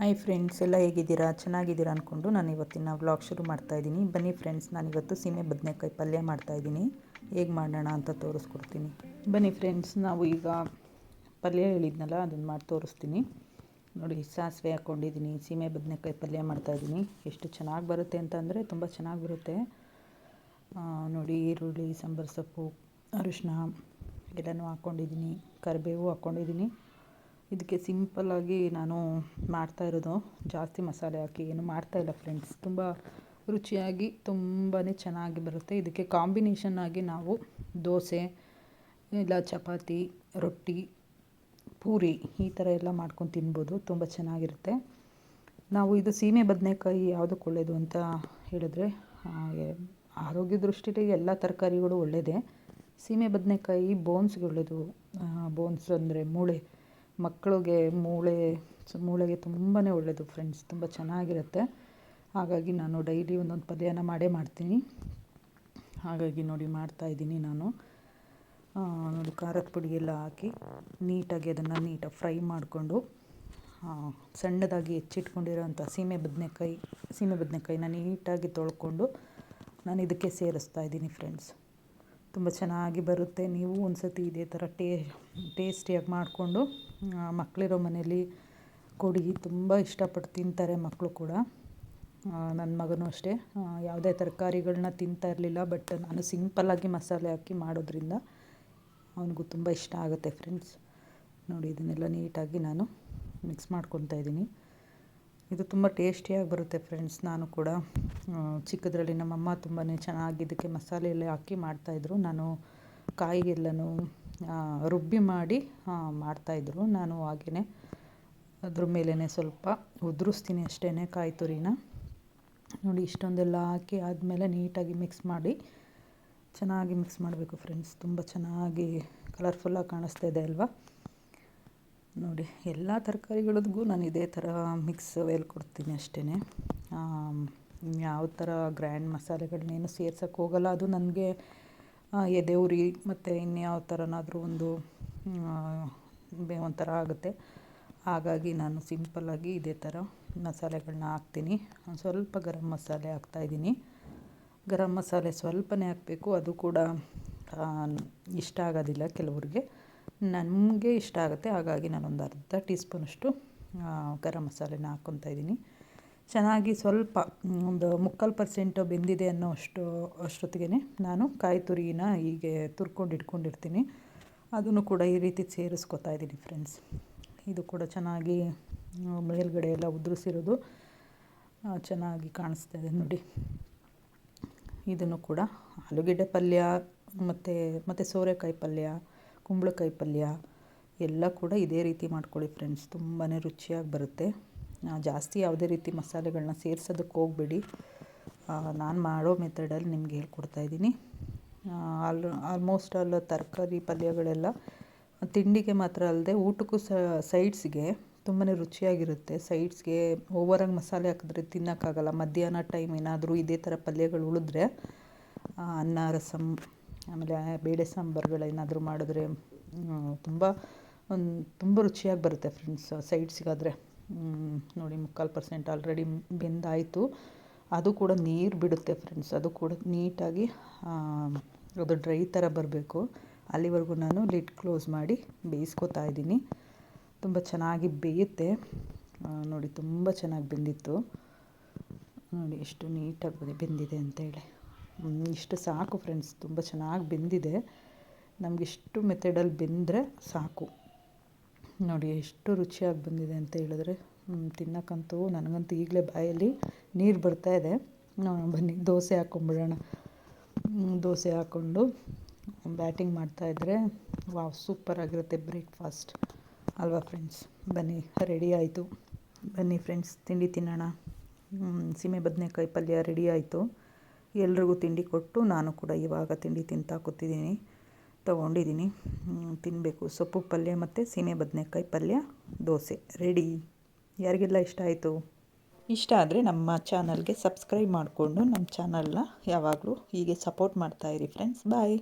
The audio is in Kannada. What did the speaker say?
ಹಾಯ್ ಫ್ರೆಂಡ್ಸ್ ಎಲ್ಲ ಹೇಗಿದ್ದೀರಾ? ಚೆನ್ನಾಗಿದ್ದೀರಾ ಅಂದ್ಕೊಂಡು ನಾನು ಇವತ್ತಿನ ವ್ಲಾಗ್ ಶುರು ಮಾಡ್ತಾಯಿದ್ದೀನಿ ಬನ್ನಿ ಫ್ರೆಂಡ್ಸ್ ನಾನಿವತ್ತು ಸೀಮೆ ಬದನೆಕಾಯಿ ಪಲ್ಯ ಮಾಡ್ತಾಯಿದ್ದೀನಿ ಹೇಗೆ ಮಾಡೋಣ ಅಂತ ತೋರಿಸ್ಕೊಡ್ತೀನಿ. ಬನ್ನಿ ಫ್ರೆಂಡ್ಸ್ ನಾವು ಈಗ ಪಲ್ಯ ಹೇಳಿದ್ನಲ್ಲ ಅದನ್ನು ಮಾಡಿ ತೋರಿಸ್ತೀನಿ. ನೋಡಿ, ಸಾಸಿವೆ ಹಾಕ್ಕೊಂಡಿದ್ದೀನಿ, ಸೀಮೆ ಬದನೆಕಾಯಿ ಪಲ್ಯ ಮಾಡ್ತಾಯಿದ್ದೀನಿ ಎಷ್ಟು ಚೆನ್ನಾಗಿ ಬರುತ್ತೆ ಅಂತ ಅಂದರೆ ತುಂಬ ಚೆನ್ನಾಗಿ ಬರುತ್ತೆ. ನೋಡಿ, ಈರುಳ್ಳಿ, ಸಾಂಬಾರು ಸೊಪ್ಪು ಅರಿಶಿನ ಎಲ್ಲನೂ ಹಾಕ್ಕೊಂಡಿದ್ದೀನಿ, ಕರಿಬೇವು ಹಾಕ್ಕೊಂಡಿದ್ದೀನಿ. ಇದಕ್ಕೆ ಸಿಂಪಲ್ಲಾಗಿ ನಾನು ಮಾಡ್ತಾ ಇರೋದು. ಜಾಸ್ತಿ ಮಸಾಲೆ ಹಾಕಿ ಏನು ಮಾಡ್ತಾಯಿಲ್ಲ ಫ್ರೆಂಡ್ಸ್ ತುಂಬ ರುಚಿಯಾಗಿ ತುಂಬಾ ಚೆನ್ನಾಗಿ ಬರುತ್ತೆ. ಇದಕ್ಕೆ ಕಾಂಬಿನೇಷನ್ ಆಗಿ ನಾವು ದೋಸೆ, ಇಲ್ಲ ಚಪಾತಿ, ರೊಟ್ಟಿ, ಪೂರಿ ಈ ಥರ ಎಲ್ಲ ಮಾಡ್ಕೊಂಡು ತಿನ್ಬೋದು. ತುಂಬ ಚೆನ್ನಾಗಿರುತ್ತೆ. ನಾವು ಇದು ಸೀಮೆ ಬದನೆಕಾಯಿ ಯಾವುದಕ್ಕೆ ಒಳ್ಳೆಯದು ಅಂತ ಹೇಳಿದ್ರೆ ಆರೋಗ್ಯ ದೃಷ್ಟಿಯಲ್ಲಿ ಎಲ್ಲ ತರಕಾರಿಗಳು ಒಳ್ಳೆಯದೇ ಸೀಮೆ ಬದನೆಕಾಯಿ ಬೋನ್ಸ್ಗೆ ಒಳ್ಳೆಯದು ಬೋನ್ಸ್ ಅಂದರೆ ಮೂಳೆ. ಮಕ್ಕಳಿಗೆ ಮೂಳೆ, ಮೂಳೆಗೆ ತುಂಬಾ ಒಳ್ಳೆಯದು ಫ್ರೆಂಡ್ಸ್ ತುಂಬ ಚೆನ್ನಾಗಿರುತ್ತೆ. ಹಾಗಾಗಿ ನಾನು ಡೈಲಿ ಒಂದೊಂದು ಪಲ್ಯನ ಮಾಡೇ ಮಾಡ್ತೀನಿ. ಹಾಗಾಗಿ ನೋಡಿ ಮಾಡ್ತಾಯಿದ್ದೀನಿ ನಾನು. ನೋಡಿ ಖಾರದ ಪುಡಿ ಎಲ್ಲ ಹಾಕಿ ನೀಟಾಗಿ ಅದನ್ನು ನೀಟಾಗಿ ಫ್ರೈ ಮಾಡಿಕೊಂಡು ಸಣ್ಣದಾಗಿ ಹೆಚ್ಚಿಟ್ಕೊಂಡಿರೋಂಥ ಸೀಮೆ ಬದನೆಕಾಯಿ, ಸೀಮೆ ಬದನೆಕಾಯಿನ ನೀಟಾಗಿ ತೊಳ್ಕೊಂಡು ನಾನು ಇದಕ್ಕೆ ಸೇರಿಸ್ತಾ ಇದ್ದೀನಿ ಫ್ರೆಂಡ್ಸ್ ತುಂಬ ಚೆನ್ನಾಗಿ ಬರುತ್ತೆ. ನೀವು ಒಂದು ಸತಿ ಇದೇ ಥರ ಟೇ, ಟೇಸ್ಟಿಯಾಗಿ ಮಾಡಿಕೊಂಡು ಮಕ್ಕಳಿರೋ ಮನೇಲಿ ಕೊಡಿ. ತುಂಬ ಇಷ್ಟಪಟ್ಟು ತಿಂತಾರೆ ಮಕ್ಕಳು ಕೂಡ. ನನ್ನ ಮಗನೂ ಅಷ್ಟೇ. ಯಾವುದೇ ತರಕಾರಿಗಳನ್ನ ತಿಂತಾ ಇರಲಿಲ್ಲ, ಬಟ್ ನಾನು ಸಿಂಪಲ್ಲಾಗಿ ಮಸಾಲೆ ಹಾಕಿ ಮಾಡೋದ್ರಿಂದ ಅವನಿಗೂ ತುಂಬ ಇಷ್ಟ ಆಗುತ್ತೆ ಫ್ರೆಂಡ್ಸ್. ನೋಡಿ, ಇದನ್ನೆಲ್ಲ ನೀಟಾಗಿ ನಾನು ಮಿಕ್ಸ್ ಮಾಡ್ಕೊತಾ ಇದ್ದೀನಿ. ಇದು ತುಂಬ ಟೇಸ್ಟಿಯಾಗಿ ಬರುತ್ತೆ ಫ್ರೆಂಡ್ಸ್. ನಾನು ಕೂಡ ಚಿಕ್ಕದ್ರಲ್ಲಿ ನಮ್ಮಮ್ಮ ತುಂಬಾ ಚೆನ್ನಾಗಿ ಇದಕ್ಕೆ ಮಸಾಲೆ ಎಲ್ಲ ಹಾಕಿ ಮಾಡ್ತಾಯಿದ್ರು. ನಾನು ಕಾಯಿಗೆಲ್ಲನೂ ರುಬ್ಬಿ ಮಾಡಿ ಮಾಡ್ತಾಯಿದ್ರು. ನಾನು ಹಾಗೆಯೇ ಅದ್ರ ಮೇಲೇ ಸ್ವಲ್ಪ ಉದುರಿಸ್ತೀನಿ ಅಷ್ಟೇ ಕಾಯಿ ತುರಿನ. ನೋಡಿ, ಇಷ್ಟೊಂದೆಲ್ಲ ಹಾಕಿ ಆದಮೇಲೆ ನೀಟಾಗಿ ಮಿಕ್ಸ್ ಮಾಡಿ, ಚೆನ್ನಾಗಿ ಮಿಕ್ಸ್ ಮಾಡಬೇಕು ಫ್ರೆಂಡ್ಸ್. ತುಂಬ ಚೆನ್ನಾಗಿ ಕಲರ್ಫುಲ್ಲಾಗಿ ಕಾಣಿಸ್ತಾ ಇದೆ ಅಲ್ವಾ? ನೋಡಿ, ಎಲ್ಲ ತರಕಾರಿಗಳಿಗೂ ನಾನು ಇದೇ ಥರ ಮಿಕ್ಸ್ ಕೊಡ್ತೀನಿ ಅಷ್ಟೇ ಯಾವ ಥರ ಗ್ರ್ಯಾಂಡ್ ಮಸಾಲೆಗಳನ್ನೇನು ಸೇರ್ಸೋಕ್ಕೆ ಹೋಗಲ್ಲ. ಅದು ನನಗೆ ಎದೆ ಉರಿ ಮತ್ತು ಇನ್ಯಾವ ಥರನಾದರೂ ಒಂದು ಒಂಥರ ಆಗುತ್ತೆ. ಹಾಗಾಗಿ ನಾನು ಸಿಂಪಲ್ಲಾಗಿ ಇದೇ ಥರ ಮಸಾಲೆಗಳನ್ನ ಹಾಕ್ತೀನಿ. ಸ್ವಲ್ಪ ಗರಂ ಮಸಾಲೆ ಹಾಕ್ತಾಯಿದ್ದೀನಿ ಗರಂ ಮಸಾಲೆ ಸ್ವಲ್ಪನೇ ಹಾಕಬೇಕು. ಅದು ಕೂಡ ಇಷ್ಟ ಆಗೋದಿಲ್ಲ ಕೆಲವ್ರಿಗೆ. ನನಗೆ ಇಷ್ಟ ಆಗುತ್ತೆ. ಹಾಗಾಗಿ ನಾನೊಂದು ಅರ್ಧ ಟೀ ಸ್ಪೂನಷ್ಟು ಗರಂ ಮಸಾಲೆನ ಹಾಕ್ಕೊತಾ ಇದ್ದೀನಿ. ಚೆನ್ನಾಗಿ ಸ್ವಲ್ಪ, ಒಂದು ಮುಕ್ಕಾಲು ಪರ್ಸೆಂಟು ಬೆಂದಿದೆ ಅನ್ನೋ ಅಷ್ಟು ಅಷ್ಟೊತ್ತಿಗೆ ನಾನು ಕಾಯಿ ತುರಿನ ಹೀಗೆ ತುರ್ಕೊಂಡು ಇಟ್ಕೊಂಡಿರ್ತೀನಿ. ಅದನ್ನು ಕೂಡ ಈ ರೀತಿ ಸೇರಿಸ್ಕೊತಾ ಇದ್ದೀನಿ ಫ್ರೆಂಡ್ಸ್. ಇದು ಕೂಡ ಚೆನ್ನಾಗಿ ಮೇಲ್ಗಡೆ ಎಲ್ಲ ಉದುರಿಸಿರೋದು ಚೆನ್ನಾಗಿ ಕಾಣಿಸ್ತಾ ಇದೆ ನೋಡಿ. ಇದನ್ನು ಕೂಡ ಆಲೂಗೆಡ್ಡೆ ಪಲ್ಯ, ಮತ್ತು ಮತ್ತು ಸೋರೆಕಾಯಿ ಪಲ್ಯ ಕುಂಬಳಕಾಯಿ ಪಲ್ಯ ಎಲ್ಲ ಕೂಡ ಇದೇ ರೀತಿ ಮಾಡ್ಕೊಳ್ಳಿ ಫ್ರೆಂಡ್ಸ್ ತುಂಬಾ ರುಚಿಯಾಗಿ ಬರುತ್ತೆ. ಜಾಸ್ತಿ ಯಾವುದೇ ರೀತಿ ಮಸಾಲೆಗಳನ್ನ ಸೇರ್ಸೋದಕ್ಕೆ ಹೋಗಬೇಡಿ. ನಾನು ಮಾಡೋ ಮೆಥಡಲ್ಲಿ ನಿಮ್ಗೆ ಹೇಳ್ಕೊಡ್ತಾ ಇದ್ದೀನಿ. ಆಲ್ ಆಲ್ಮೋಸ್ಟ್ ಆಲ್ ತರಕಾರಿ ಪಲ್ಯಗಳೆಲ್ಲ ತಿಂಡಿಗೆ ಮಾತ್ರ ಅಲ್ಲದೆ ಊಟಕ್ಕೂ ಸೈಡ್ಸ್ಗೆ ತುಂಬಾ ರುಚಿಯಾಗಿರುತ್ತೆ. ಸೈಡ್ಸ್ಗೆ ಓವರಾಗಿ ಮಸಾಲೆ ಹಾಕಿದ್ರೆ ತಿನ್ನೋಕ್ಕಾಗಲ್ಲ. ಮಧ್ಯಾಹ್ನ ಟೈಮ್ ಏನಾದರೂ ಇದೇ ಥರ ಪಲ್ಯಗಳು ಉಳಿದ್ರೆ ಅನ್ನ ರಸಮ್ ಆಮೇಲೆ ಬೇಳೆ ಸಾಂಬಾರುಗಳೇನಾದರೂ ಮಾಡಿದ್ರೆ ತುಂಬ, ಒಂದು, ತುಂಬ ರುಚಿಯಾಗಿ ಬರುತ್ತೆ ಫ್ರೆಂಡ್ಸ್ ಸೈಡ್ಸಿಗಾದರೆ ನೋಡಿ ಮುಕ್ಕಾಲು ಪರ್ಸೆಂಟ್ ಆಲ್ರೆಡಿ ಬೆಂದಾಯಿತು. ಅದು ಕೂಡ ನೀರು ಬಿಡುತ್ತೆ ಫ್ರೆಂಡ್ಸ್ ಅದು ಕೂಡ ನೀಟಾಗಿ ಅದು ಡ್ರೈ ಥರ ಬರಬೇಕು. ಅಲ್ಲಿವರೆಗೂ ನಾನು ಲಿಡ್ ಕ್ಲೋಸ್ ಮಾಡಿ ಬೇಯಿಸ್ಕೊತಾ ಇದ್ದೀನಿ. ತುಂಬ ಚೆನ್ನಾಗಿ ಬೇಯುತ್ತೆ. ನೋಡಿ ತುಂಬ ಚೆನ್ನಾಗಿ ಬೆಂದಿತ್ತು. ನೋಡಿ ಎಷ್ಟು ನೀಟಾಗಿ ಬೆಂದಿದೆ ಅಂತೇಳಿ ಇಷ್ಟು ಸಾಕು ಫ್ರೆಂಡ್ಸ್ ತುಂಬ ಚೆನ್ನಾಗಿ ಬೆಂದಿದೆ. ನಮಗಿಷ್ಟು ಮೆಥಡಲ್ಲಿ ಬೆಂದರೆ ಸಾಕು. ನೋಡಿ, ಎಷ್ಟು ರುಚಿಯಾಗಿ ಬಂದಿದೆ ಅಂತ ಹೇಳಿದ್ರೆ ತಿನ್ನೋಕ್ಕಂತೂ ನನಗಂತೂ ಈಗಲೇ ಬಾಯಲ್ಲಿ ನೀರು ಬರ್ತಾ ಇದೆ. ಬನ್ನಿ, ದೋಸೆ ಹಾಕ್ಕೊಂಬಿಡೋಣ ದೋಸೆ ಹಾಕ್ಕೊಂಡು ಬ್ಯಾಟಿಂಗ್ ಮಾಡ್ತಾಯಿದ್ರೆ ವಾವ್ ಸೂಪರಾಗಿರುತ್ತೆ ಬ್ರೇಕ್ಫಾಸ್ಟ್ ಅಲ್ವಾ ಫ್ರೆಂಡ್ಸ್ ಬನ್ನಿ ರೆಡಿ ಆಯಿತು. ಬನ್ನಿ ಫ್ರೆಂಡ್ಸ್ ತಿಂಡಿ ತಿನ್ನೋಣ. ಸೀಮೆ ಬದನೆಕಾಯಿ ಪಲ್ಯ ರೆಡಿ ಆಯಿತು. ಎಲ್ರಿಗೂ ತಿಂಡಿ ಕೊಟ್ಟು ನಾನು ಕೂಡ ಇವಾಗ ತಿಂಡಿ ತಿಂತಾ ಕೂತಿದ್ದೀನಿ. ತೊಗೊಂಡಿದ್ದೀನಿ. ತಿನ್ನಬೇಕು ಸೊಪ್ಪು ಪಲ್ಯ ಮತ್ತು ಸೀಮೆ ಬದನೆಕಾಯಿ ಪಲ್ಯ, ದೋಸೆ. ರೆಡಿ. ಯಾರಿಗೆಲ್ಲ ಇಷ್ಟ ಆಯಿತು? ಇಷ್ಟ ಆದರೆ ನಮ್ಮ ಚಾನಲ್ಗೆ ಸಬ್ಸ್ಕ್ರೈಬ್ ಮಾಡಿಕೊಂಡು, ನಮ್ಮ ಚಾನಲ್ನ ಯಾವಾಗಲೂ ಹೀಗೆ ಸಪೋರ್ಟ್ ಮಾಡ್ತಾಯಿರಿ ಫ್ರೆಂಡ್ಸ್ ಬಾಯ್